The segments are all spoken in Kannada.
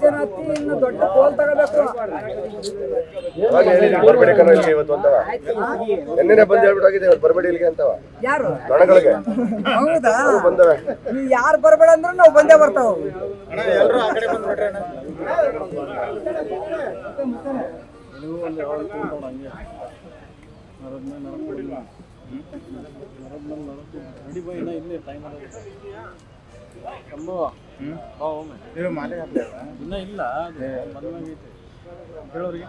ಜನ ಹತ್ತಿ ದೊಡ್ಡ ಕೋಲ್ ತಗೋಬೇಕು ಬರಬೇಡಿ ಕಣ ಇವತ್ತು ಅಂತವ ನಿನ್ನೆ ಬಂದು ಹೇಳ್ಬಿಟ್ಟಾಗಿದೆ ಇವತ್ತು ಬರಬೇಡಿ ಇಲ್ಲಿಗೆ ಅಂತವ ಯಾರು ದನಗಳಿಗೆ ಹೌದಾ ಬಂದವೆ ನೀವ್ ಯಾರು ಬರ್ಬೇಡ ಅಂದ್ರೆ ನಾವು ಬಂದೇ ಬರ್ತಾವ. ಇನ್ನ ಇಲ್ಲ ಮದುವೆ ಮದುವೆಗೈತೆ ಹೇಳೋರಿಗೆ.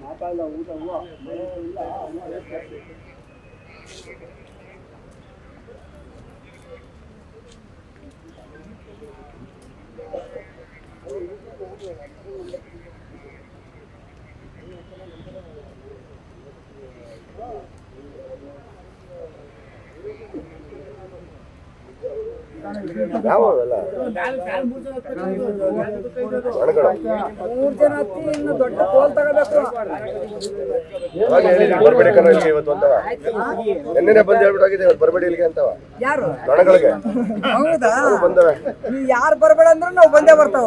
ಮಾತಾಡಲ್ಲ ಊಟ ಹೂವು ಮನೆ ಇಲ್ಲ ಯಾವ ಅವೆಲ್ಲ ಒಣಗಳು ಮೂರ್ ಜನ ಹತ್ತಿ ಇನ್ನು ದೊಡ್ಡ ಕೋಲ್ ತಗೋಬೇಕು ಅವಾಗ ಹೇಳಿದ್ರಿ ಬರಬೇಡಿ ಕಣ ಇಲ್ಲಿಗೆ ಇವತ್ತು ಅಂತವ ನಿನ್ನೆ ಬಂದು ಹೇಳ್ಬಿಟ್ಟಾಗಿದೆ ಇವತ್ತು ಬರಬೇಡಿ ಇಲ್ಲಿಗೆ ಅಂತವ. ಯಾರು? ದನಗಳಿಗೆ ಹೌದಾ? ಬಂದವೆ. ನೀವ್ ಯಾರು ಬರಬೇಡ ಅಂದ್ರೆ ನಾವು ಬಂದೇ ಬರ್ತಾವ.